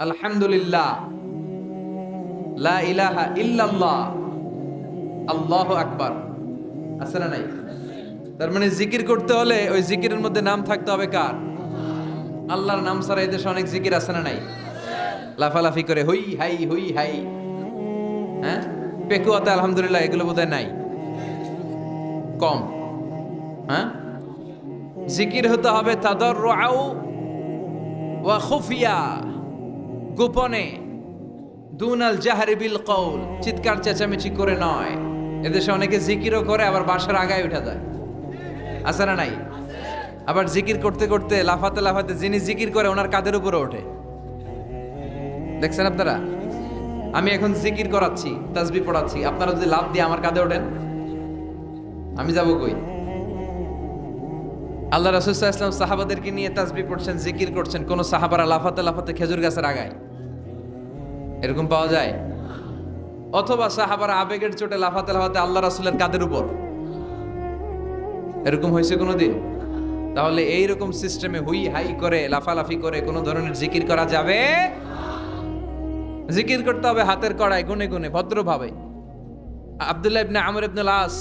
আলহামদুলিল্লাহ। লা ইলাহা ইল্লাল্লাহ। আল্লাহু আকবার। আছে না নাই? তার মানে জিকির করতে হলে ওই জিকিরের মধ্যে নাম থাকতে হবে কার? আল্লাহর নাম ছাড়া এদেশে অনেক জিকির আছে না নাই? লাফালাফি করে হুই হাই হুই হাই। হ্যাঁ? পেকুয়াতে আলহামদুলিল্লাহ এগুলো বোধহয় নাই। কম। হ্যাঁ? জিকির হতে হবে তাদর ওয়া খুফিয়া। গোপনে দুনাল জাহারি বিল কৌল চিৎকার চেঁচামেচি করে নয়। এদেশে অনেকে জিকিরও করে, আবার বাসার আগায় উঠা যায়। আছে না নাই? আবার জিকির করতে করতে, লাফাতে লাফাতে যিনি জিকির করে, ওনার কাঁধের উপরে ওঠে। দেখছেন আপনারা? আমি এখন জিকির করাচ্ছি, তাজবি পড়াচ্ছি। আপনারা যদি লাভ দিয়ে আমার কাঁধে ওঠেন, আমি যাব কই? আল্লাহ রাসুল্লাহ ইসলাম সাহাবাদেরকে নিয়ে তাসবি পড়ছেন, জিকির করছেন, কোন সাহাবারা লাফাতে লাফাতে খেজুর গাছের আগায়। এরকম পাওয়া যায়? অথবা সাহাবারা আবেগের চোটে লাফাতে লাফাতে আল্লাহ রাসুলের কাদের উপর। এরকম হয়েছে কোনোদিন? তাহলে এইরকম সিস্টেমে হুই হাই করে, লাফালাফি করে কোনো ধরনের জিকির করা যাবে? জিকির করতে হবে হাতের কড়ায়, গুনে গুনে, ভদ্রভাবে। আব্দুল্লাহ ইবনে আমর ইবনুল আস,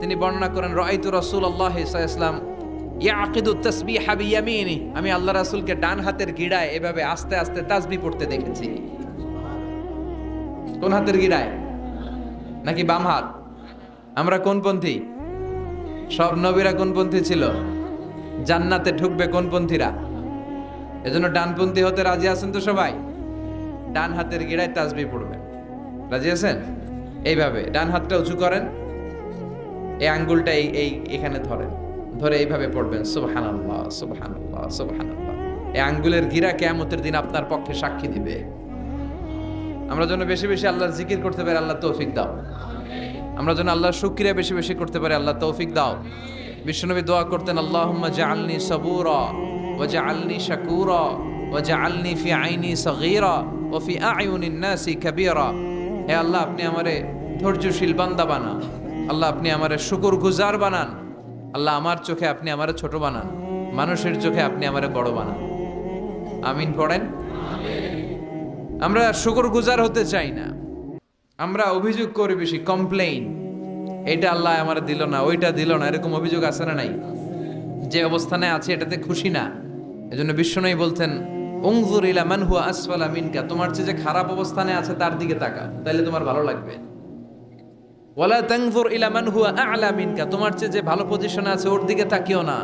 তিনি বর্ণনা করেন রাইতু রাসূলুল্লাহ ইসলাম ইয়াকিদু তাসবিহ বিয়ামিনি। আমি আল্লাহ রাসূলকে ডান হাতের গিড়ায় এভাবে আস্তে আস্তে তাসবিহ পড়তে দেখেছি। কোন হাতের গিড়ায়? নাকি বাম হাত? আমরা কোন পন্থী? সব নবীরা কোন পন্থী ছিল? জান্নাতে ঢুকবে কোন পন্থীরা? এজন্য ডানপন্থী হতে রাজি আছেন তো সবাই? ডান হাতের গিড়ায় তাসবিহ পড়বেন। রাজি আছেন? এইভাবে। ডান হাতটা উঁচু করেন। এই আঙ্গুলটা এই এখানে ধরেন। ধরে এইভাবে পড়বেন, সুবহানাল্লাহ সুবহানাল্লাহ সুবহানাল্লাহ। এই আঙ্গুলের গিরা কেয়ামতের দিন আপনার পক্ষে সাক্ষী দিবে। আমরা যেন বেশি বেশি আল্লাহর জিকির করতে পারি, আল্লাহ তৌফিক দাও। আমরা যেন আল্লাহর শুক্রিয়া বেশি বেশি করতে পারি, আল্লাহ তৌফিক দাও। বিশ্বনবী দোয়া করতেন, আল্লাহুম্মা জাআলনি সাবুরা ওয়া জাআলনি শাকুরা ওয়া জাআলনি ফি আইনি সগীরা ওয়া ফি আয়ুনিন নাসি কাবীরা। হে আল্লাহ, আপনি আমারে ধৈর্যশীল বান্দা বানান। আল্লাহ, আপনি আমারে শুকর গুজার বানান। আল্লাহ, আমার চোখে আপনি আমারে ছোট বানান, মানুষের চোখে আপনি আমারে বড় বানান। আমিন পড়েন? আমরা শুকর গুজার হতে চাই না। আমরা অভিযোগ করি বেশি কমপ্লেইন এটা আল্লাহ আমার দিল না, ওইটা দিল না, এরকম অভিযোগ আছে না নাই? যে অবস্থানে আছে, এটাতে খুশি না। এজন্য বিশ্বনয়ী বলতেন উংজুর ইলা মান হুয়া আসফালা মিনকা। তোমার চেয়ে যে খারাপ অবস্থানে আছে, তার দিকে তাকা তাইলে তোমার ভালো লাগবে। ওয়ালা তানজুর ইলা মান হুয়া আ'লা মিনকা, তোমার চেয়ে যে ভালো পজিশনে আছে ওর দিকে তাকিও না।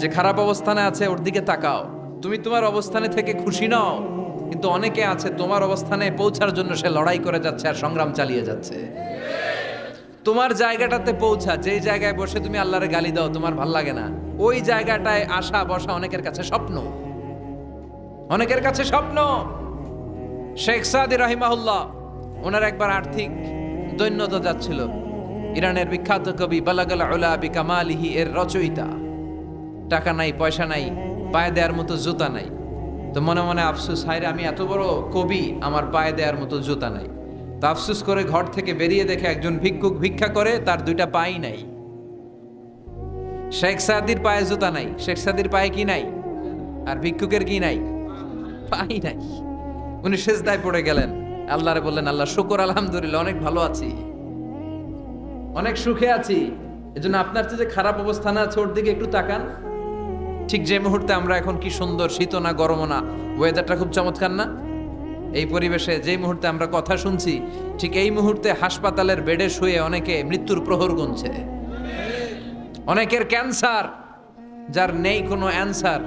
যে খারাপ অবস্থানে আছে ওর দিকে তাকাও। তুমি তোমার অবস্থানে থেকে খুশি নাও, কিন্তু অনেকে আছে তোমার অবস্থানে পৌঁছার জন্য সে লড়াই করে যাচ্ছে আর সংগ্রাম চালিয়ে যাচ্ছে। তোমার জায়গাটাতে পৌঁছা, যেই জায়গায় বসে তুমি আল্লাহরে গালি দাও, তোমার ভালো লাগে না। ওই জায়গাটায় আসা, বসা অনেকের কাছে স্বপ্ন। অনেকের কাছে স্বপ্ন। শেখ সাদি রাহিমাহুল্লাহ, ওনার একবার আর্থিক দৈন্যতা যাচ্ছিল। ইরানের বিখ্যাত কবি বালাগাল উলা বিকামালিহি এর রচয়িতা। টাকা নাই, পয়সা নাই, পায়ে দেওয়ার মতো জুতা নাই। তো মনে মনে আফসুস, হায়রে আমি এত বড় কবি, আমার পায়ে দেওয়ার মতো জুতা নাই। তো আফসুস করে ঘর থেকে বেরিয়ে দেখে একজন ভিক্ষুক ভিক্ষা করে তার দুইটা পাই নাই। শেখ সাদির পায়ে জুতা নাই, শেখ সাদির পায়ে কি নাই? আর ভিক্ষুকের কি নাই? পাই নাই। উনি সেজদায় পড়ে গেলেন। আল্লাহরে বললেন, আল্লাহ, শুকর, আলহামদুলিল্লাহ, অনেক ভালো আছি। অনেক সুখে আছি। এজন্য আপনার যে খারাপ অবস্থানে আছে, ওর দিকে একটু তাকান। ঠিক যে মুহূর্তে আমরা এখন কি সুন্দর শীত না গরম না ওয়েদারটা খুব চমৎকার না? এই পরিবেশে যেই মুহূর্তে আমরা কথা শুনছি, ঠিক এই মুহূর্তে হাসপাতালের বেডে শুয়ে অনেকে মৃত্যুর প্রহর গুনছে। অনেকের ক্যান্সার, যার নেই কোনো অ্যান্সার,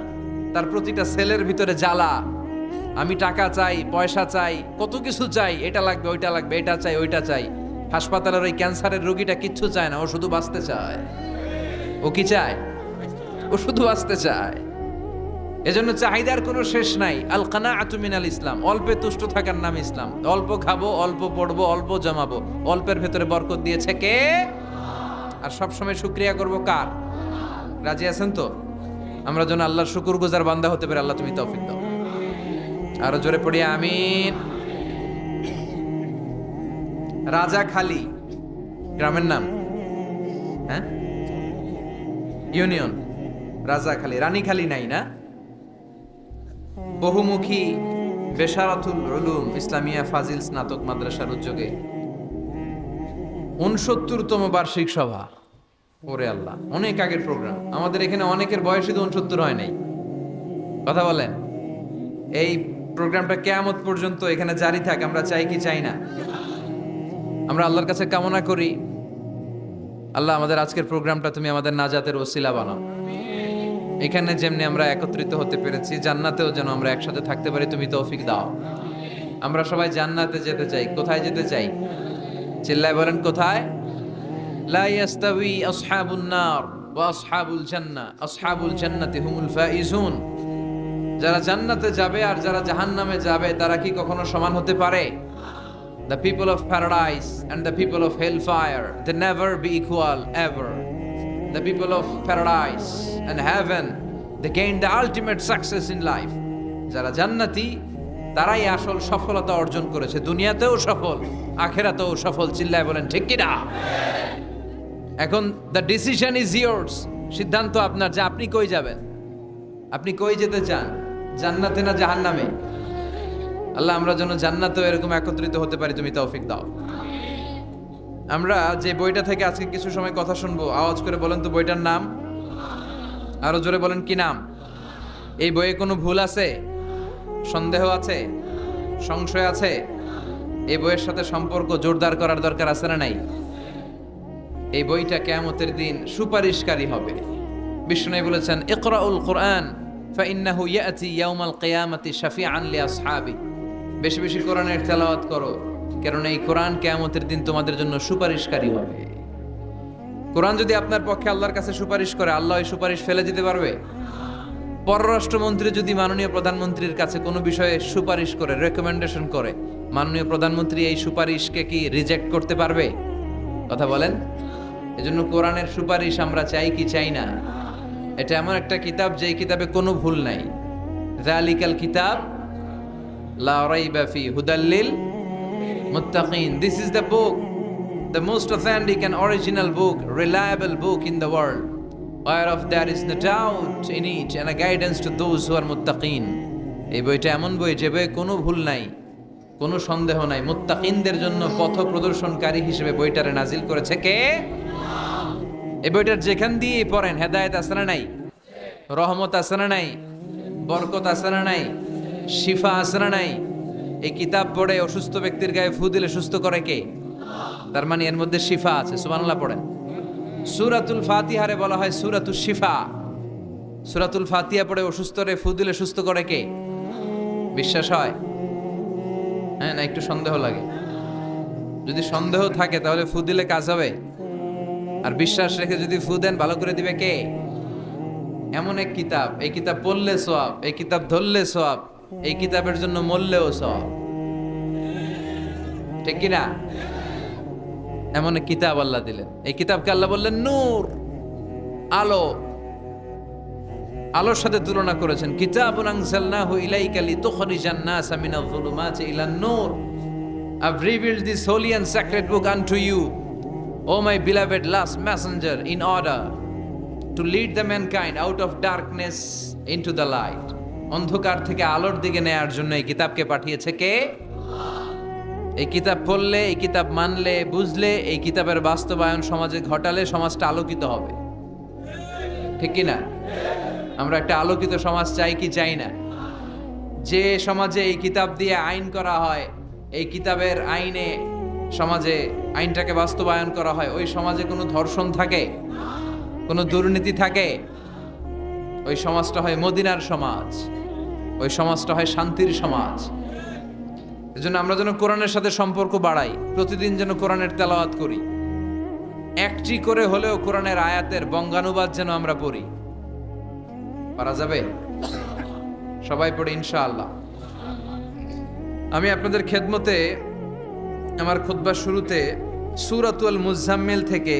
তার প্রতিটা সেলের ভিতরে জ্বালা। আমি টাকা চাই, পয়সা চাই, কত কিছু চাই, এটা লাগবে, ওইটা লাগবে, এটা চাই, ওইটা চাই। হাসপাতালের ওই ক্যান্সারের রোগীটা কিচ্ছু চায় না, ও শুধু বাঁচতে চায়। ও কি চায়? ও শুধু আসতে চায়। এজন্য চাহিদার কোনো শেষ নাই। আল কানা আতুমিনাল ইসলাম, অল্পে তুষ্ট থাকার নাম ইসলাম। অল্প খাব, অল্প পড়ব, অল্প জমাবো। অল্পের ভেতরে বরকত দিয়েছে কে? আর সব সময় শুক্রিয়া করব কার? রাজি আছেন তো? আমরা যেন আল্লাহর শুকুর গুজার বান্দা হতে পারে আল্লাহ তুমি তৌফিক দাও। আরও জোরে পড়ি, আমিন। রাজা খালি, গ্রামের নাম? হ্যাঁ? ইউনিয়ন, রাজা খালি, রানী খালি নাই না? বহুমুখী, বেসারাতুল উলুম, ইসলামিয়া ফাজিল স্নাতক মাদ্রাসার উদ্যোগে। উনসত্তরতম বার্ষিক সভা। ওরে আল্লাহ, অনেক আগের প্রোগ্রাম। আমাদের এখানে অনেকের বয়সই তো উনসত্তর হয় নাই। কথা বলেন। এই প্রোগ্রামটা কেয়ামত পর্যন্ত এখানে জারি থাক, আমরা চাই কি চাই না। আমরা আল্লাহর কাছে কামনা করি, আল্লাহ আমাদের আজকের প্রোগ্রামটা তুমি আমাদের নাজাতের ওসিলা বানাও। এখানে যেমনি আমরা একত্রিত হতে পেরেছি, জান্নাতেও যেন আমরা একসাথে থাকতে পারি, তুমি তৌফিক দাও। আমরা সবাই জান্নাতে যেতে চাই, কোথায় যেতে চাই? চিল্লায় বলেন, কোথায়? লা জান্নাতি হুমুল ফাইজুন। যারা জান্নাতে যাবে আর যারা জাহান্নামে যাবে তারা কি কখনো সমান হতে পারে? The people of paradise and the people of hellfire, they never be equal ever. The people of paradise and heaven, they gain the ultimate success in life. যারা জান্নাতি তারাই আসল সফলতা অর্জন করেছে। দুনিয়াতেও সফল আখেরাতেও সফল। চিল্লায় বলেন ঠিক কিনা? এখন দ্য ডিসিশন ইজ ইয়ার্স সিদ্ধান্ত আপনার যে আপনি কই যাবেন? আপনি কই যেতে চান? জান্নাতে না জাহান নামে আল্লাহ, আমরা যেন জান্নাতেও এরকম একত্রিত হতে পারি, তুমি তৌফিক দাও। আমরা যে বইটা থেকে আজকে কিছু সময় কথা শুনব, আওয়াজ করে বলেন তো বইটার নাম। আরও জোরে বলেন, কি নাম? এই বইয়ে কোনো ভুল আছে? সন্দেহ আছে? সংশয় আছে? এই বইয়ের সাথে সম্পর্ক জোরদার করার দরকার আছে না নাই? এই বইটা কেয়ামতের দিন সুপারিশকারী হবে। বিষ্ণু বলেছেন, ইকরাউল কোরআন। ফাইন্নাহু বেশি বেশি কোরআনের তেলাওয়াত করো কারণ এই কোরআন দিন তোমাদের জন্য সুপারিশকারী হবে। কোরআন যদি আপনার পক্ষে আল্লাহর কাছে সুপারিশ করে, আল্লাহ সুপারিশ ফেলে দিতে পারবে? পররাষ্ট্রমন্ত্রী যদি মাননীয় প্রধানমন্ত্রীর কাছে কোনো বিষয়ে সুপারিশ করে রেকমেন্ডেশন করে, মাননীয় প্রধানমন্ত্রী এই সুপারিশকে কি রিজেক্ট করতে পারবে? কথা বলেন। এজন্য কোরআনের সুপারিশ আমরা চাই কি চাই না? এটা এমন একটা কিতাব, যেই কিতাবে কোনো ভুল নাই। জালিকাল কিতাব লা রাইবা ফি হুদাল্লিল মুত্তাকিন this is the book the most authentic and original book reliable book in the world whereof there is no doubt in it and a guidance to those who are muttaqin. এই বইটা এমন বই যে বইয়ে কোনো ভুল নাই, কোনো সন্দেহ নাই। মুত্তাকিনদের জন্য পথ প্রদর্শনকারী হিসেবে বইটারে নাজিল করেছে কে? এই বইটার যেখান দিয়ে পড়েন, হেদায়েত আছে না নাই? রহমত আছে না নাই? বরকত আছে না নাই? শিফা আছে না নাই? এই কিতাব পড়ে অসুস্থ ব্যক্তির গায়ে ফু দিলে সুস্থ করে কে? তার মানে এর মধ্যে শিফা আছে, সুবহানাল্লাহ পড়েন। সুরাতুল ফাতিহারে বলা হয় সুরাতুল শিফা। সুরাতুল ফাতিহা পড়ে অসুস্থ রে ফু দিলে সুস্থ করে কে? বিশ্বাস হয়? হ্যাঁ না, একটু সন্দেহ লাগে। যদি সন্দেহ থাকে, তাহলে ফু দিলে কাজ হবে? আর বিশ্বাস রেখে যদি ফু দেন ভালো করে দিবে কে? এমন এক কিতাব। এই কিতাব পড়লে সব এই কিতাব ধরলে সব এই কিতাবের জন্য মরলেও সব ঠিক কিনা? এমন এক কিতাব আল্লাহ দিলেন। এই কিতাবকে আল্লাহ বললেন নূর আলো। আলোর সাথে তুলনা করেছেন। কিতাবুন আনজালনাহু ইলাইকা লিতুখরিজান নাসা মিনাল যুলুমাতি ইলান নূর। I've revealed this holy and sacred book unto you, O my beloved last messenger, in order to lead the mankind out of darkness into the light. অন্ধকার থেকে আলোর দিকে নেয়ার জন্য এই কিতাবকে পাঠিয়েছে কে? এই কিতাব পড়লে এই কিতাব মানলে বুঝলে এই কিতাবের বাস্তবায়ন সমাজে ঘটালে সমাজটা আলোকিত হবে। ঠিক কি না? আমরা একটা আলোকিত সমাজ চাই কি চাই না? যে সমাজে এই কিতাব দিয়ে আইন করা হয় এই কিতাবের আইনে সমাজে আইনটাকে বাস্তবায়ন করা হয়, ওই সমাজে কোনো ধর্ষণ থাকে, কোনো দুর্নীতি থাকে, ওই সমাজটা হয় মদিনার সমাজ, ওই সমাজটা হয় শান্তির সমাজ। এজন্য আমরা যেন কোরআনের সাথে সম্পর্ক বাড়াই, প্রতিদিন যেন কোরআনের তেলাওয়াত করি। একটি করে হলেও কোরআনের আয়াতের বঙ্গানুবাদ যেন আমরা পড়ি। পারা যাবে? সবাই পড়ে ইনশাআল্লাহ। আমি আপনাদের খেদমতে আমার খুতবার শুরুতে সুরাতুল মুজাম্মেল থেকে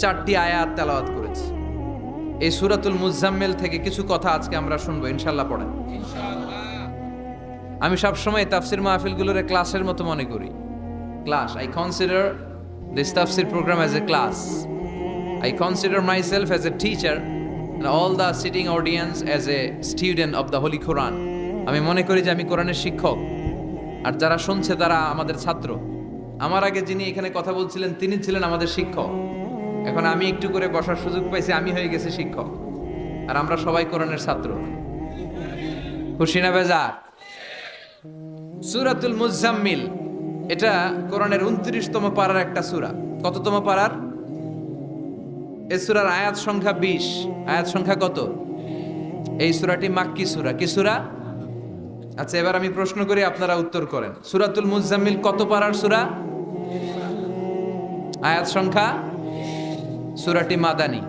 চারটি আয়াত তেলাওয়াত করেছি। এই সুরাতুল মুজাম্মেল থেকে কিছু কথা আজকে আমরা শুনব ইনশাল্লাহ পড়েন। আমি সবসময় তাফসির মাহফিলগুলোর ক্লাসের মতো মনে করি। ক্লাস আই কনসিডার দিস তাফসির program as a class I consider myself as a teacher all all sitting audience audience a a student of holy Quran. আমি মনে করি যে আমি কোরআনের শিক্ষক। আর যারা শুনছে তারা আমাদের ছাত্র। আমার আগে যিনি এখানে কথা বলছিলেন, তিনি ছিলেন আমাদের শিক্ষক। এখন আমি একটু করে বসার সুযোগ পাইছি, আমি হয়ে গেছি শিক্ষক। আর আমরা সবাই কোরআনের ছাত্র। খুশি না বেজার? সুরাতুল মুজাম্মিল, এটা কোরআনের উনত্রিশতম পাড়ার একটা সুরা। কততম পাড়ার এ সুরার আয়াত সংখ্যা বিশ। আয়াত সংখ্যা কত? এই সুরাটি মাক্কি সুরা। কি সুরা? আচ্ছা এবার আমি প্রশ্ন করি, আপনারা উত্তর করেন। সুরাতুল মুজাম্মিল কত পাড়ার সুরা? আয়াত সংখ্যা? সুরাটি মাদানি।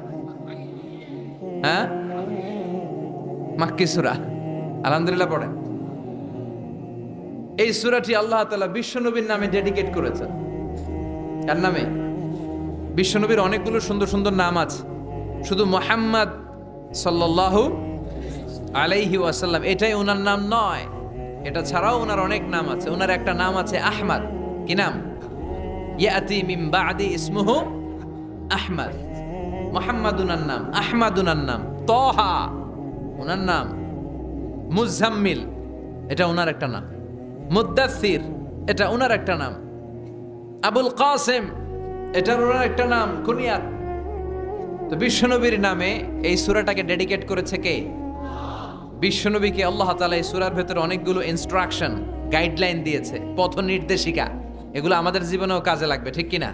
হ্যাঁ? মাক্কি সুরা। আলহামদুলিল্লাহ পড়েন। এই সুরাটি আল্লাহ তালা বিশ্বনবীর নামে ডেডিকেট করেছেন। কার নামে? বিশ্বনবীর অনেকগুলো সুন্দর সুন্দর নাম আছে। শুধু মোহাম্মদ সাল্লাল্লাহু আলাইহি ওয়াসাল্লাম, এটাই ওনার নাম নয়। এটা ছাড়াও ওনার অনেক নাম আছে। ওনার একটা নাম আছে আহমদ। কি নাম? ইয়াতি মিম বাদি ইসমুহু আহমদ। মোহাম্মদ নাম আহমদ নাম। তহা, ওনার নাম মুজাম্মিল। এটা ওনার একটা নাম। মুদাসির এটা ওনার একটা নাম। আবুল কাসেম, এটার ওনার একটা নাম, কুনিয়াত। তো বিশ্বনবীর নামে এই সুরাটাকে ডেডিকেট করেছে কে? বিশ্বনবীকে আল্লাহ তালা এই সুরার ভেতরে অনেকগুলো ইনস্ট্রাকশন গাইডলাইন দিয়েছে, পথ নির্দেশিকা। এগুলো আমাদের জীবনেও কাজে লাগবে, ঠিক কিনা?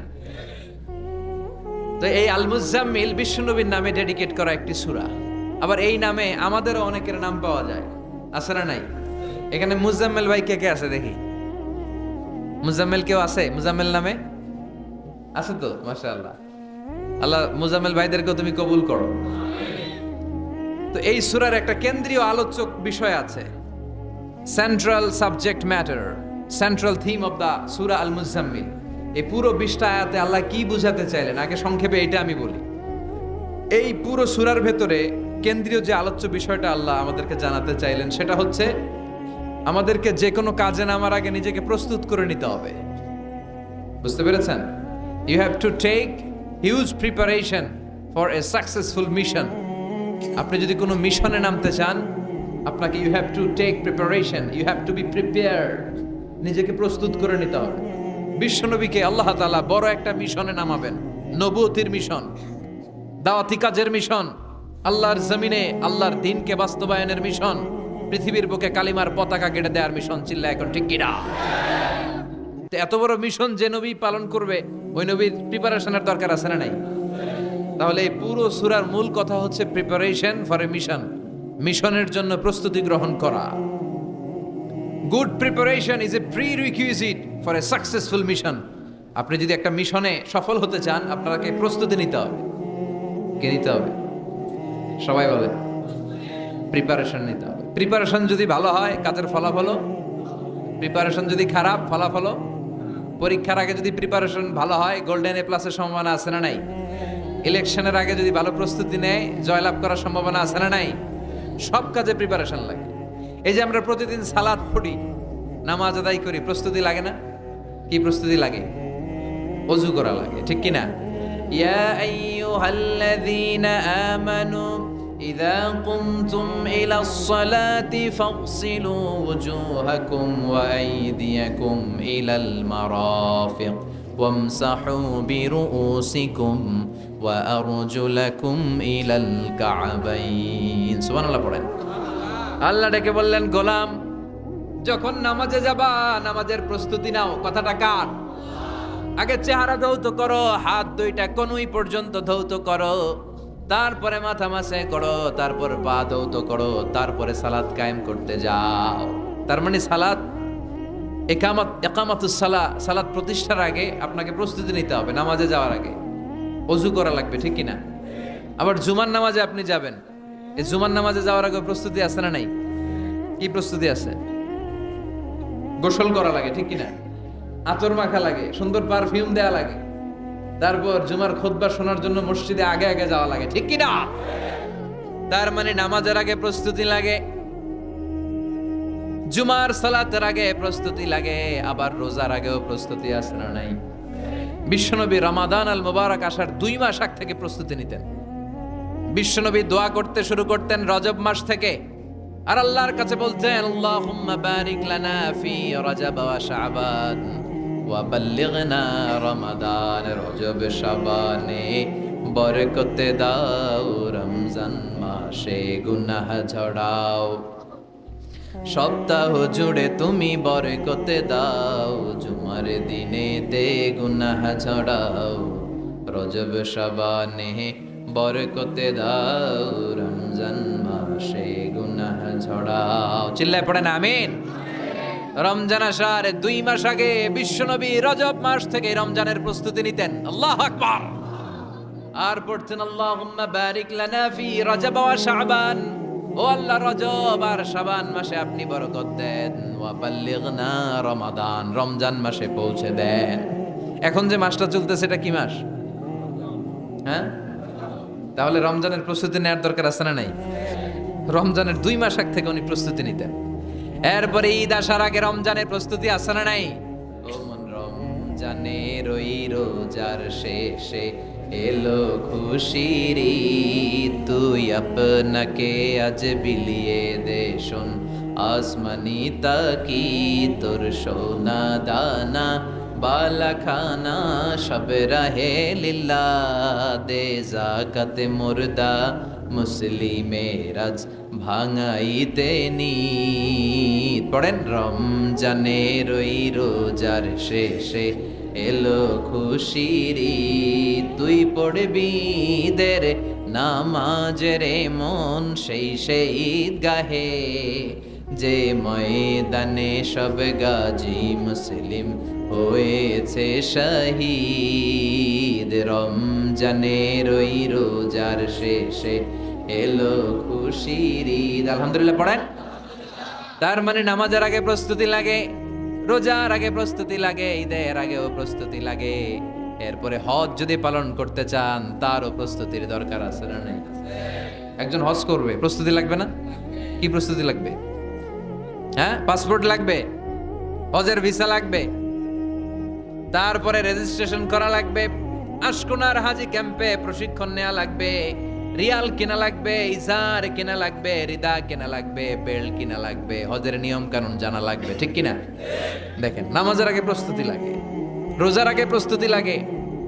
তো এই আল মুজাম্মিল বিশ্বনবীর নামে ডেডিকেট করা একটি সুরা। আবার এই নামে আমাদেরও অনেকের নাম পাওয়া যায়। আছে না নাই? এখানে মুজাম্মেল ভাই কে কে আছে দেখি? মুজাম্মেল কেউ আছে? মুজাম্মেল নামে? আছে তো? মাসা আল্লাহ আল্লাহ মুজাম্মেল ভাইদেরকেও তুমি কবুল করো। তো এই সুরার একটা কেন্দ্রীয় আলোচক বিষয় আছে। Central subject matter central theme of the সুরা আল মুজাম্মিল এই পুরো বিশটা আয়াতে আল্লাহ কি বুঝাতে চাইলেন? আগে সংক্ষেপে এটা আমি বলি। এই পুরো সুরার ভেতরে কেন্দ্রীয় যে আলোচ্য বিষয়টা আল্লাহ আমাদেরকে জানাতে চাইলেন, সেটা হচ্ছে আমাদেরকে যে কোনো কাজে নামার আগে নিজেকে প্রস্তুত করে নিতে হবে। বুঝতে পেরেছেন? You have to take huge preparation for a successful mission আপনি যদি কোনো মিশনে নামতে চান, আপনাকে you have to take preparation you have to be prepare নিজেকে প্রস্তুত করে নিতে হবে। বিশ্বনবীকে আল্লাহ তাআলা বড় একটা মিশনে নামাবেন নবুতির মিশন, দাওয়াতি কাজের মিশন, আল্লাহর জমিনে, আল্লাহর দিনকে বাস্তবায়নের মিশন, পৃথিবীর বুকে কালিমার পতাকা কেটে দেওয়ার মিশন চিল্লা এখন ঠিক কিনা? এত বড় মিশন যে নবী পালন করবে, ওই নবীর প্রিপারেশনের দরকার আছে না নাই? তাহলে এই পুরো সুরার মূল কথা হচ্ছে প্রিপারেশন ফর এ মিশন মিশনের জন্য প্রস্তুতি গ্রহণ করা। Good preparation is a prerequisite for a successful mission আপনি যদি একটা মিশনে সফল হতে চান, আপনাকে প্রস্তুতি নিতে হবে। কে নিতে হবে? সবাই বলে প্রিপারেশন নিতে হবে। প্রিপারেশন যদি ভালো হয়, কাজের ফলাফল প্রিপারেশন যদি খারাপ ফলাফল পরীক্ষার আগে যদি প্রিপারেশন ভালো হয় গোল্ডেন এ প্লাসের সম্ভাবনা আছে না নাই? ইলেকশনের আগে যদি ভালো প্রস্তুতি নেয় জয়লাভ করার সম্ভাবনা আছে না নাই সব কাজে প্রিপারেশন লাগে এই যে আমরা প্রতিদিন সালাদ পড়ি নামাজ আদায় করি প্রস্তুতি লাগে না কি প্রস্তুতি লাগে অজু করা লাগে ঠিক কি না ইয়া আইয়ুহাল্লাযীনা আমানু إذا قمتم إلى الصلاة فاغسلوا وجوهكم وأيديكم إلى المرافق وامسحوا برؤوسكم ওয়ারজুলাকুম ইলাল কাবাইন পড়েন। আল্লাহ ডেকে বললেন, গোলাম, যখন নামাজে যাবা, নামাজের প্রস্তুতি নাও। কথাটা কার? আগে চেহারা ধৌত করো, হাত দুইটা কনুই পর্যন্ত ধৌত করো। তারপরে মাথা মাসে করো, তারপর পা ধৌত করো, তারপরে সালাদ কায়েম করতে যাও। তার মানে সালাদ একামত, একামাতুস সালা সালাদ প্রতিষ্ঠার আগে আপনাকে প্রস্তুতি নিতে হবে, নামাজে যাওয়ার আগে। অজু করা লাগবে, ঠিক কিনা? আবার জুমার নামাজে আপনি যাবেন। এই জুমার নামাজে যাওয়ার আগে প্রস্তুতি আছে না নাই? কি প্রস্তুতি আছে? গোসল করা লাগে, ঠিক কিনা? আতর মাখা লাগে, সুন্দর পারফিউম দেয়া লাগে। তারপর জুমার খুতবা শোনার জন্য মসজিদে আগে আগে যাওয়া লাগে, ঠিক কিনা? তার মানে নামাজের আগে প্রস্তুতি লাগে, জুমার সালাতের আগে প্রস্তুতি লাগে, আবার রোজার আগেও প্রস্তুতি আছে না নাই? বিশ্বনবী রমাদান আল মুবারক আসার দুই মাস আগ থেকে প্রস্তুতি নিতেন। বিশ্বনবী দোয়া করতে শুরু করতেন রজব মাস থেকে। আর আল্লাহর কাছে বলতেন, আল্লাহুম্মা বারিক লানা ফি রজব ওয়া শাবান ওয়া বাল্লিগনা রমাদান রজব শাবানে। বরকতে দাও রমজান মাসে গুনাহ ঝড়াও। সপ্তাহ জুড়ে তুমি বরকতে দাও, জুমার দিনে তে গুনাহ ঝড়াও রজব শাবানে বরকতে দাও, রমজান মাসে গুনাহ ঝড়াও চিল্লায় পড়েন আমিন? রমজান আসার দুই মাস আগে বিশ্বনবী রজব মাস থেকে রমজানের প্রস্তুতি নিতেন। আল্লাহ আকবার। আর পড়তেন, আল্লাহুম্মা বারিক লানা ফি রজব ওয়া শাবান। ও আল্লাহ রজব, আর শাবান মাসে আপনি বরকত দেন। ওয়া বাল্লিগনা রমাদান, রমজান মাসে পৌঁছে দেন। এখন যে মাসটা চলতেছে, এটা কি মাস? হ্যাঁ? তাহলে রমজানের প্রস্তুতি নেওয়ার দরকার আছে না নাই? রমজানের দুই মাস আগ থেকে উনি প্রস্তুতি নিতেন। এরপরে ঈদ আসার আগে রমজানের প্রস্তুতি আছে না নাই? রমজানের ওই রোজার শেষে এলো খুশির তুই আপনাকে আজ বিলিয়ে দে শোন, আসমানি তাকি তোর সোনা দানা, বালাখানা সব রাহে লিল্লা দে জাকাতে মুর্দা মুসলিমেরাজ ভাঙাইতে নি পড়েন রমজানের ওই রোজার শেষে এলো খুশির তুই পড়বি দের নামাজের মন সেই সেই গাহে যে ময়দানে সব গাজী মুসলিম হয়েছে শহীদ। রমজানের ওই রোজার শেষে এলো খুশির ঈদ। আলহামদুলিল্লাহ, পড়েন? তার মানে নামাজের আগে প্রস্তুতি লাগে? রোজার আগে প্রস্তুতি লাগে, ঈদের আগেও প্রস্তুতি লাগে। এরপরে হজ যদি পালন করতে চান, তারও প্রস্তুতির দরকার আছে না নাই? একজন হজ করবে, প্রস্তুতি লাগবে না? কি প্রস্তুতি লাগবে? হ্যাঁ পাসপোর্ট লাগবে, হজের ভিসা লাগবে, তারপরে রেজিস্ট্রেশন করা লাগবে, আশকোনার হাজি ক্যাম্পে প্রশিক্ষণ নেওয়া লাগবে। রিয়াল কেনা লাগবে, ইজার কেনা লাগবে, রিদা কেনা লাগবে বেল্ট কিনা লাগবে, হজের নিয়ম কানুন জানা লাগবে, ঠিক কিনা? দেখেন, নামাজের আগে প্রস্তুতি লাগে, রোজার আগে প্রস্তুতি লাগে,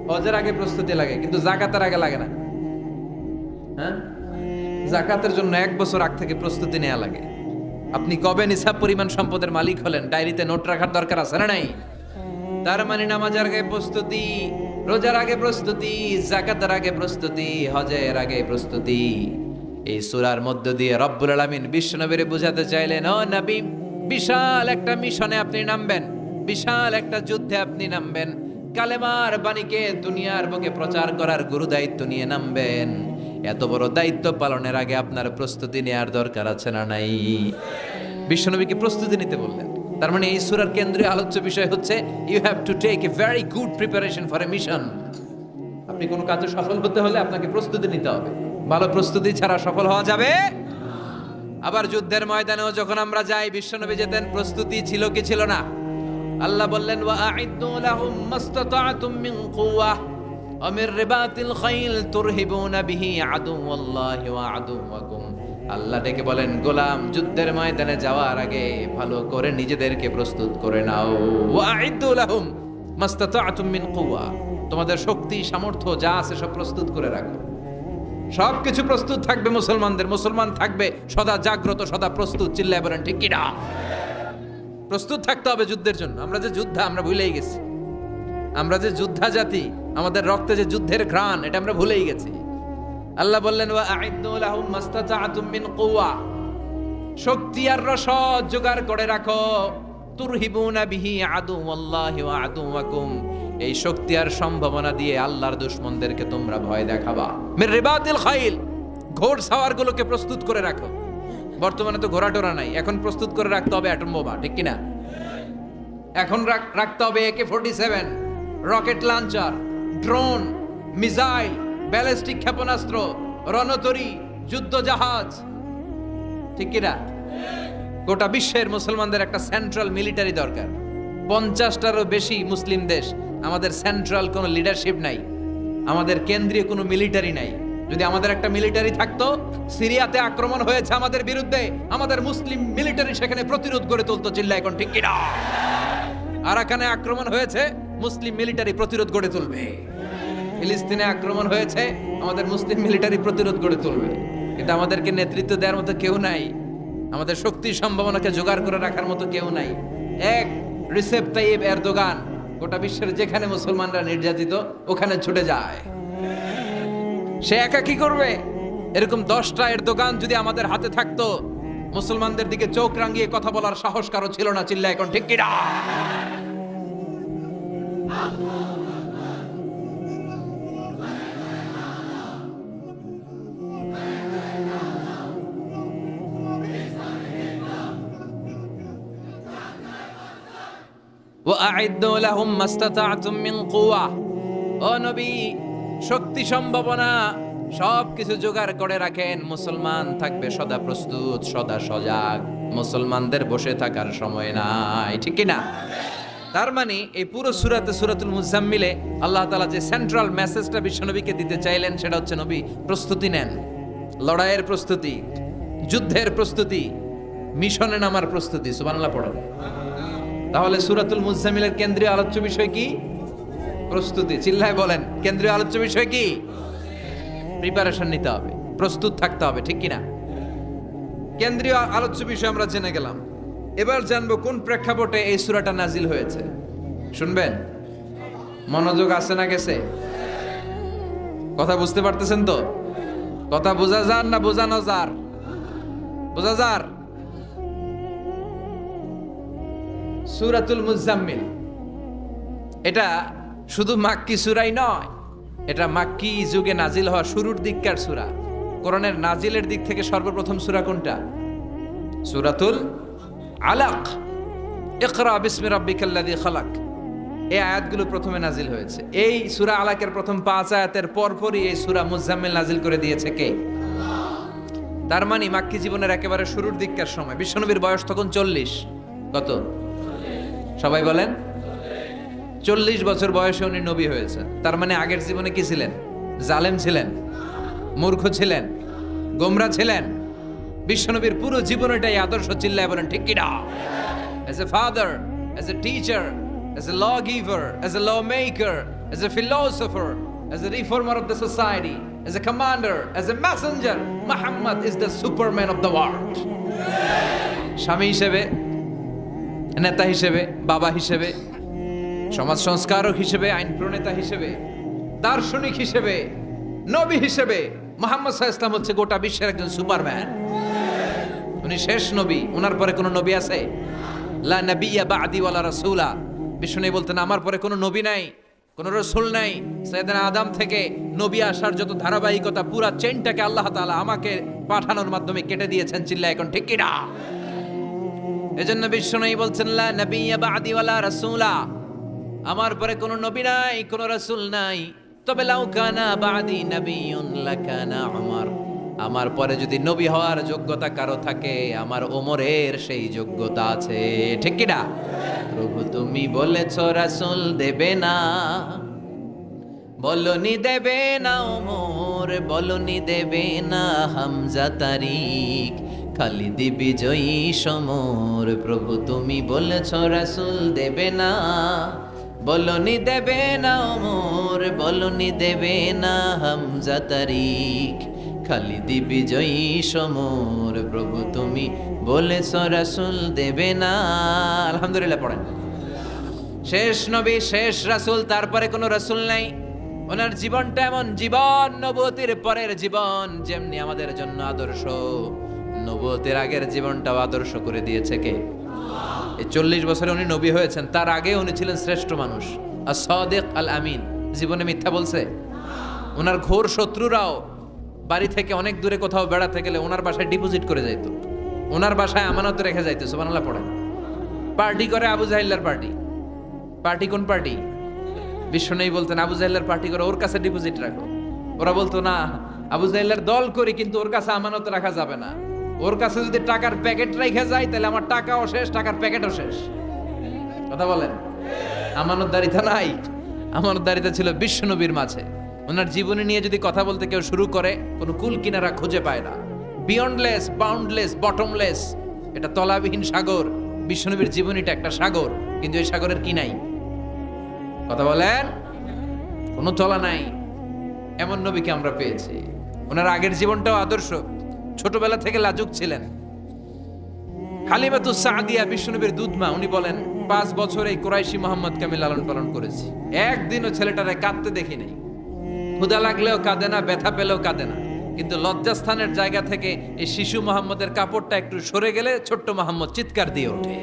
হজের আগে প্রস্তুতি লাগে, কিন্তু জাকাতের আগে লাগে না। হ্যাঁ? জাকাতের জন্য এক বছর আগ থেকে প্রস্তুতি নেওয়া লাগে। আপনি কবে নিসাব পরিমাণ সম্পদের মালিক হলেন? ডায়েরিতে নোট রাখার দরকার আছে না নাই? তার মানে নামাজের আগে প্রস্তুতি রোজার আগে প্রস্তুতি, জাকাতের আগে প্রস্তুতি, হজের আগে প্রস্তুতি। এই সুরার মধ্য দিয়ে রব্বুল আলামিন বিশ্বনবীর বুঝাতে চাইলেন, ও নবী, বিশাল একটা মিশনে আপনি নামবেন, বিশাল একটা যুদ্ধে আপনি নামবেন, কালেমার বাণীকে দুনিয়ার বুকে প্রচার করার গুরু দায়িত্ব নিয়ে নামবেন। এত বড় দায়িত্ব পালনের আগে আপনার প্রস্তুতি নেওয়ার দরকার আছে না নাই? বিশ্বনবীকে প্রস্তুতি নিতে বললেন? তার মানে এই সুরার কেন্দ্রীয় আলোচ্য বিষয় হচ্ছে you have to take a very good preparation for a mission আপনি কোনো কাজে সফল হতে হলে আপনাকে প্রস্তুতি নিতে হবে। ভালো প্রস্তুতি ছাড়া সফল হওয়া যাবে? আবার যুদ্ধের ময়দানেও যখন আমরা যাই, বিশ্বনবী যেতেন, প্রস্তুতি ছিল কি ছিল না? আল্লাহ বললেন ওয়া আইদ্দু লাহুম মাস্তাতা'তুম মিন কুওয়াহ ওয়া মির রিবাতিল খাইল তুরহিবুনা বিহি আদুওয়াল্লাহি ওয়া আদুওয়াকুম। আল্লাহ ডেকে বলেন, গোলাম, যুদ্ধের ময়দানে যাওয়ার আগে ভালো করে নিজেদেরকে প্রস্তুত করে নাও। তোমাদের শক্তি, সামর্থ্য যা আছে সব প্রস্তুত করে রাখো। সব কিছু প্রস্তুত থাকবে মুসলমানদের। মুসলমান থাকবে, সদা জাগ্রত, সদা প্রস্তুত। চিল্লায় বলেন, ঠিক কিনা প্রস্তুত থাকতে হবে যুদ্ধের জন্য। আমরা যে যুদ্ধা, আমরা ভুলেই গেছি। আমরা যে যুদ্ধা জাতি আমাদের রক্তে যে যুদ্ধের ঘ্রাণ, এটা আমরা ভুলেই গেছি। আল্লাহ বললেন শক্তি আর রসদ জোগাড় করে রাখো। তুরহিবুনা বিহি আদুওয়াল্লাহি ওয়া আদুওয়াকুম। এই শক্তি আর সম্ভাবনা দিয়ে আল্লাহর দুশমনদেরকে তোমরা ভয় দেখাবা। মির রিবাতিল খাইল। ঘোড় সাওয়ারগুলোকে প্রস্তুত করে রাখো। বর্তমানে তো ঘোড়া টোরা নাই। এখন প্রস্তুত করে রাখতে হবে অ্যাটম বোমা ঠিক কিনা? এখন রাখ- রাখতে হবে AK forty seven. Rocket launcher, drone, missile ballistic ক্ষেপণাস্ত্র, রণতরী যুদ্ধ জাহাজ ঠিক কিনা? গোটা বিশ্বের মুসলমানদের একটা সেন্ট্রাল মিলিটারি দরকার। পঞ্চাশটারও বেশি মুসলিম দেশ, আমাদের সেন্ট্রাল কোনো লিডারশিপ নাই। আমাদের কেন্দ্রীয় কোনো মিলিটারি নাই। যদি আমাদের একটা মিলিটারি থাকতো, সিরিয়াতে আক্রমণ হয়েছে আমাদের বিরুদ্ধে, আমাদের মুসলিম মিলিটারি সেখানে প্রতিরোধ গড়ে তুলতো চিল্লা এখন, ঠিক কিনা? আরাকানে আক্রমণ হয়েছে, মুসলিম মিলিটারি প্রতিরোধ গড়ে তুলবে। ফিলিস্তিনে আক্রমণ হয়েছে, আমাদের মুসলিম মিলিটারি প্রতিরোধ গড়ে তুলবে। কিন্তু আমাদেরকে নেতৃত্ব দেওয়ার মতো কেউ নাই। আমাদের শক্তি সম্ভাবনাকে জোগাড় করে রাখার মতো কেউ নাই। এক রিসেপ তাইব এরদোগান, গোটা বিশ্বের যেখানে মুসলমানরা নির্যাতিত, ওখানে ছুটে যায়। সে একা কি করবে? এরকম দশটা এর দোকান যদি আমাদের হাতে থাকতো, মুসলমানদের দিকে চোখ রাঙিয়ে কথা বলার সাহস কারও ছিল না চিল্লা এখন ঠিক কিনা লাহুম মাস্তাতাতুম মিন কুওয়া। ও শক্তি সম্ভাবনা সব কিছু জোগাড় করে রাখেন। মুসলমান থাকবে সদা প্রস্তুত, সদা সজাগ। মুসলমানদের বসে থাকার সময় নাই, ঠিক না তার মানে এই পুরো সুরাতে সুরাতুল মুজাম্মিলে আল্লাহ তালা যে সেন্ট্রাল মেসেজটা বিশ্বনবীকে দিতে চাইলেন, সেটা হচ্ছে, নবী, প্রস্তুতি নেন। লড়াইয়ের প্রস্তুতি, যুদ্ধের প্রস্তুতি, মিশনে নামার প্রস্তুতি সুবানাল্লাহ পড়ো। তাহলে সুরাতুল মুজামিলের কেন্দ্রীয় আলোচ্য বিষয় কি? প্রস্তুতি। চিল্লায় বলেন, কেন্দ্রীয় আলোচ্য বিষয় কি? প্রিপারেশন নিতে হবে, প্রস্তুত থাকতে হবে, ঠিক কিনা? কেন্দ্রীয় আলোচ্য বিষয় আমরা জেনে গেলাম। এবার জানব কোন প্রেক্ষাপটে এই সুরাটা নাজিল হয়েছে। শুনবেন? মনোযোগ আছে না গেছে? কথা বুঝতে পারতেছেন তো? কথা বোঝা যার না বোঝানো যার? বোঝা যার? সুরাতুল মুজাম্মিল। এটা শুধু মাক্কি সুরাই নয়, এটা মাক্কি যুগে নাজিল হওয়া শুরুর দিককার সুরা। কোরআনের নাজিলের দিক থেকে সর্বপ্রথম সুরা কোনটা? সুরাতুল আলাক। ইকরা বিসমি রাব্বিকাল্লাযী খালাক। এই আয়াতগুলো প্রথমে নাজিল হয়েছে। এই সুরা আলাকের প্রথম পাঁচ আয়াতের পরপরই এই সুরা মুজাম্মিল নাজিল করে দিয়েছে কে? তার মানে মাক্কি জীবনের একেবারে শুরুর দিককার সময়। বিশ্বনবীর বয়স তখন চল্লিশ। কত? সবাই বলেন। চল্লিশ বছর বয়সে উনি নবী হয়েছে তার মানে আগের জীবনে কি ছিলেন? জালেম ছিলেন, মূর্খ ছিলেন, গোমরা ছিলেন। বিশ্বনবীর পুরো জীবন এটাই আদর্শ চিল্লায় বলেন, ঠিক কিনা as a father as a teacher as a law giver as a law maker as a philosopher as a reformer of the society as a commander as a messenger Mohammad is the superman of the world স্বামী হিসেবে নেতা হিসেবে, বাবা হিসেবে, সমাজ সংস্কারক হিসেবে, আইন প্রণেতা হিসেবে, দার্শনিক হিসেবে, নবী হিসেবে, মোহাম্মদ সাহা ইসলাম হচ্ছে গোটা বিশ্বের একজন সুপারম্যান। উনি শেষ নবী ওনার পরে কোনো নবী আছে? লা নবিয়া বাদি ওয়ালা রাসূলা। বিষ্ণু বলতেন, আমার পরে কোনো নবী নাই, কোনো রসুল নাই। সৈয়দনা আদাম থেকে নবী আসার যত ধারাবাহিকতা, পুরা চেনটাকে আল্লাহ তাআলা আমাকে পাঠানোর মাধ্যমে কেটে দিয়েছেন চিল্লা এখন, ঠিক কিনা এজন্য বিষ্ণু বলছেন, লা নবিয়া বাদি ওয়ালা রাসূলা। আমার পরে কোনো নবী নাই, কোনো রাসূল নাই। তবে লাউ কানা বাদি নবিয়ুন লাকানা উমর। আমার পরে যদি নবী হওয়ার যোগ্যতা কারও থাকে, আমার ওমরের সেই যোগ্যতা আছে। ঠিক কি না? প্রভু তুমি বলেছ, রাসূল দেবে না। বলনি দেবে না ওমর বলনি দেবে না হামজা তারিক। খালিদি বিজয়ী সমর। প্রভু, তুমি বলেছ, রাসুল দেবে না। বলনি দেবে না ওমর বলনি দেবে না হামজা তারিক খালিদি বিজয়ী সমর। প্রভু, তুমি বলেছ, রাসূল দেবে না। আলহামদুলিল্লাহ, পড়েন। শেষ নবী, শেষ রাসুল, তারপরে কোনো রাসুল নাই। ওনার জীবনটা এমন জীবন, নবতির পরের জীবন, যেমনি আমাদের জন্য আদর্শ। নবতের আগের জীবনটাও আদর্শ করে দিয়েছে কে? এই চল্লিশ বছরে উনি নবী হয়েছেন, তার আগে উনি ছিলেন শ্রেষ্ঠ মানুষ। আর সদেক আল আমিন জীবনে মিথ্যা বলছে? ওনার ঘোর শত্রুরাও বাড়ি থেকে অনেক দূরে কোথাও বেড়াতে গেলে ওনার বাসায় ডিপোজিট করে যাইতো। ওনার বাসায় আমানত রেখে যাইতো, সুবহানাল্লাহ, পড়েন। পার্টি করে আবু জাহিল্লার পার্টি। পার্টি কোন পার্টি? বিশ্ব নেই বলতেন, আবু জাহিল্লার পার্টি করে ওর কাছে ডিপোজিট রাখো। ওরা বলতো, না, আবু জাহিল্লার দল করি, কিন্তু ওর কাছে আমানত রাখা যাবে না। ওর কাছে যদি টাকার প্যাকেট রেখে যায়, তাহলে আমার টাকাও শেষ, টাকার প্যাকেটও শেষ। কথা বলেন? আমানতদারিতা নাই। আমানতদারিতা ছিল বিশ্বনবীর মাঝে। ওনার জীবনী নিয়ে যদি কথা বলতে কেউ শুরু করে, কোনো কুল কিনারা খুঁজে পায় না। বিয়ন্ডলেস বাউন্ডলেস বটমলেস এটা তলাবিহীন সাগর। বিশ্বনবীর জীবনীটা একটা সাগর, কিন্তু এই সাগরের কি নাই? কথা বলেন? কোনো তলা নাই। এমন নবীকে আমরা পেয়েছি। ওনার আগের জীবনটাও আদর্শ। ছোটবেলা থেকে লাজুক ছিলেন। হালিমাতু সাদিয়া বিশ্বনবীর দুধমা, উনি বলেন, পাঁচ বছর এই কুরাইশি মোহাম্মদকে আমি লালন পালন করেছি। একদিনও ছেলেটারে কাঁদতে দেখি নাই। ক্ষুদা লাগলেও কাঁদে না, ব্যথা পেলেও কাঁদে না। কিন্তু লজ্জাস্থানের জায়গা থেকে এই শিশু মোহাম্মদের কাপড়টা একটু সরে গেলে ছোট্ট মোহাম্মদ চিৎকার দিয়ে ওঠে।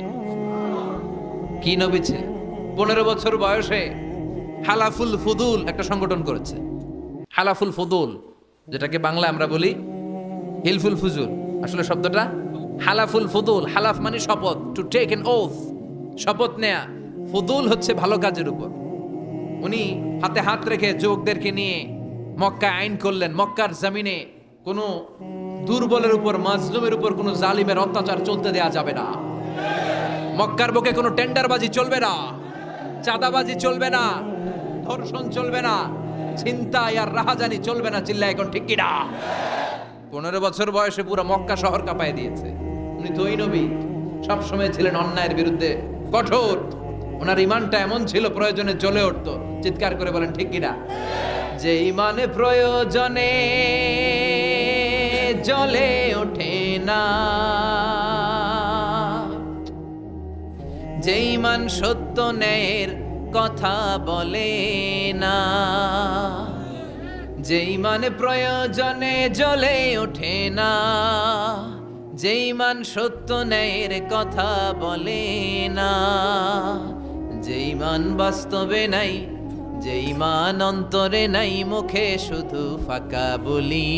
কি নবী ছিলেন? পনেরো বছর বয়সে হালাফুল ফুদুল একটা সংগঠন করেছে। হালাফুল ফুদুল, যেটাকে বাংলা আমরা বলি হিলফুল ফুজুল আসলে শব্দটা হালাফুল ফুদুল। হালাফ মানে শপথ টু টেক এন ওথ শপথ নেয়া। ফুদুল হচ্ছে ভালো কাজের উপর। উনি হাতে হাত রেখে যুবকদেরকে নিয়ে মক্কা আইন করলেন। মক্কার জমিনে কোনো দুর্বলের উপর, মাজলুমের উপর কোনো জালিমের অত্যাচার চলতে দেয়া যাবে না। মক্কার বুকে কোনো টেন্ডারবাজি চলবে না। চাঁদাবাজি চলবে না। ধর্ষণ চলবে না। চিন্তা আর রাহাজানি চলবে না চিল্লা এখন, ঠিক কিনা পনেরো বছর বয়সে পুরো মক্কা শহর কাঁপায় দিয়েছে। উনি তো নবী। সবসময় ছিলেন অন্যায়ের বিরুদ্ধে। কঠোর। ওনার ইমানটা এমন ছিল, প্রয়োজনে জ্বলে উঠতো। চিৎকার করে বলেন, ঠিক কিনা যে ইমানে প্রয়োজনে জ্বলে ওঠে না। যে ইমান সত্য ন্যায়ের কথা বলে না। যে ইমান প্রয়োজনে জ্বলে ওঠে না যে ইমান সত্য ন্যায়ের কথা বলে না যে ইমান বাস্তবে নাই যে ইমান অন্তরে নাই, মুখে শুধু ফাঁকা বলি,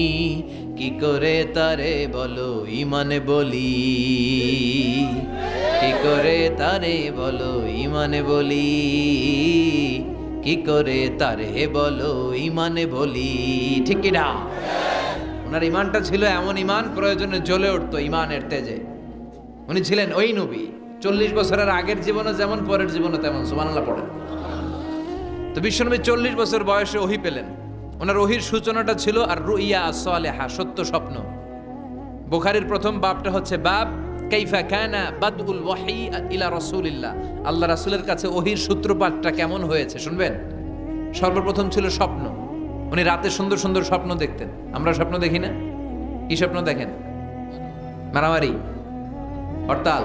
কি করে তারে বলো ইমানে বলি? কি করে তারে বলো ইমানে বলি? কি করে তারে বলো? ইমানে বলি, ঠিক কি না ওনার ইমানটা ছিল এমন ইমান প্রয়োজনে জ্বলে উঠতো ইমানের তেজে। উনি ছিলেন ওই নবী। চল্লিশ বছরের আগের জীবনে যেমন, পরের জীবনে তেমন, সুবহানাল্লাহ পড়েন। তো বিশ্বনবী চল্লিশ বছর বয়সে ওহি পেলেন। ওনার ওহির সূচনাটা ছিল আর রুইয়া সালেহা সত্য স্বপ্ন। বুখারীর প্রথম বাপটা হচ্ছে বাব কাইফা কানা ওয়াহি ইলা রাসূলিল্লাহ। আল্লাহ রাসূলের কাছে ওহির সূত্রপাতটা কেমন হয়েছে শুনবেন? সর্বপ্রথম ছিল স্বপ্ন। উনি রাতে সুন্দর সুন্দর স্বপ্ন দেখতেন। আমরা স্বপ্ন দেখি না? কি স্বপ্ন দেখেন? মারামারি? হরতাল?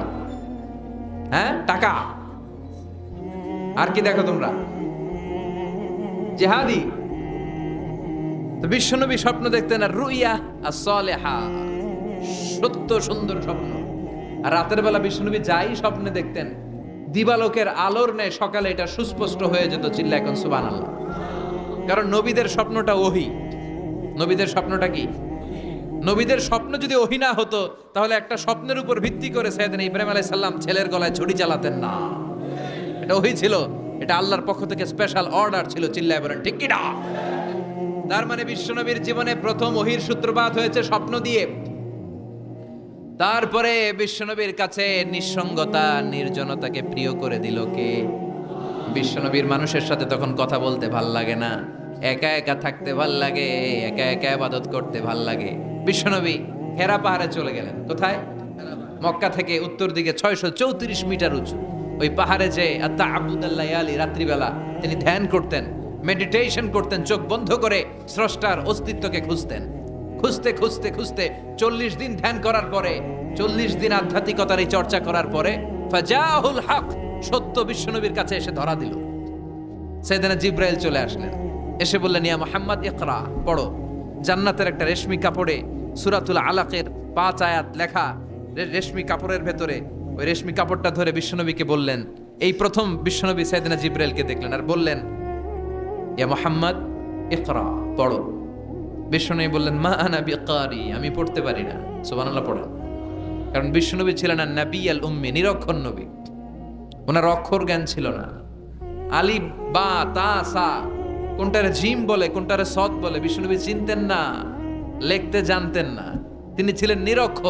হ্যাঁ? টাকা? আর কি দেখো তোমরা? জেহাদি? তো বিশ্বনবী স্বপ্ন দেখতেন আর রুইয়া আর সত্য সুন্দর স্বপ্ন। রাতের বেলা বিশ্বনবী যাই স্বপ্নে দেখতেন, দিবালোকের আলোর নেয় সকালে এটা সুস্পষ্ট হয়ে যেত চিল্লা এখন সুবান আল্লাহ কারণ নবীদের স্বপ্নটা ওহি। নবীদের স্বপ্নটা কি? নবীদের স্বপ্ন যদি ওহি না হতো, তাহলে একটা স্বপ্নের উপর ভিত্তি করে সাইদিন ইব্রাহিম আলাই সাল্লাম ছেলের গলায় ছড়ি চালাতেন না। এটা ওহি ছিল, এটা আল্লাহর পক্ষ থেকে স্পেশাল অর্ডার ছিল, চিল্লায় বলেন, ঠিক কিনা তার মানে বিশ্বনবীর জীবনে প্রথম ওহির সূত্রপাত হয়েছে স্বপ্ন দিয়ে। তারপরে বিশ্বনবীর কাছে নিঃসঙ্গতা, নির্জনতাকে প্রিয় করে দিল কে? বিশ্বনবীর মানুষের সাথে তখন কথা বলতে ভালো লাগে না। একা একা থাকতে ভালো লাগে, একা একা আবাদত করতে ভালো লাগে। বিশ্বনবী হেরা পাহাড়ে চলে গেলেন। কোথায়? মক্কা থেকে উত্তর দিকে ছয়শো চৌত্রিশ মিটার উঁচু। ওই পাহাড়ে যে আত্মা আবুদাল্লাহ আলী রাত্রিবেলা তিনি ধ্যান করতেন, মেডিটেশন করতেন, চোখ বন্ধ করে স্রষ্টার অস্তিত্বকে খুঁজতেন। খুঁজতে খুঁজতে খুঁজতে চল্লিশ দিন ধ্যান করার পরে, চল্লিশ দিন আধ্যাত্মিকতার এই চর্চা করার পরে ফাজাহুল হক সত্য বিশ্বনবীর কাছে এসে ধরা দিল। সেদিনে জিব্রাইল চলে আসলেন। এসে বললেন, ইয়া মোহাম্মদ, ইকরা, পড়ো। জান্নাতের একটা রেশমি কাপড়ে সুরাতুল আলাকের পাঁচ আয়াত লেখা রেশমি কাপড়ের ভেতরে ওই রেশমি কাপড়টা ধরে বিশ্বনবীকে বললেন। এই প্রথম বিশ্বনবী সাইদিনা জিব্রাইলকে দেখলেন আর বললেন, ইয়া মোহাম্মদ, ইকরা, পড়ো। বিশ্বনবী বললেন, মা আনা বিকারি, আমি পড়তে পারি না। সুবহানাল্লাহ, পড়েন। কারণ বিশ্বনবী ছিলেন আর নবী আল উম্মি, নিরক্ষর নবী। ওনার অক্ষর জ্ঞান ছিল না। আলিফ বা, তা, সা, কোনটারে জিম বলে, কোনটারে সৎ বলে বিষ্ণুনবী চিনতেন না, লিখতে জানতেন না। তিনি ছিলেন নিরক্ষর।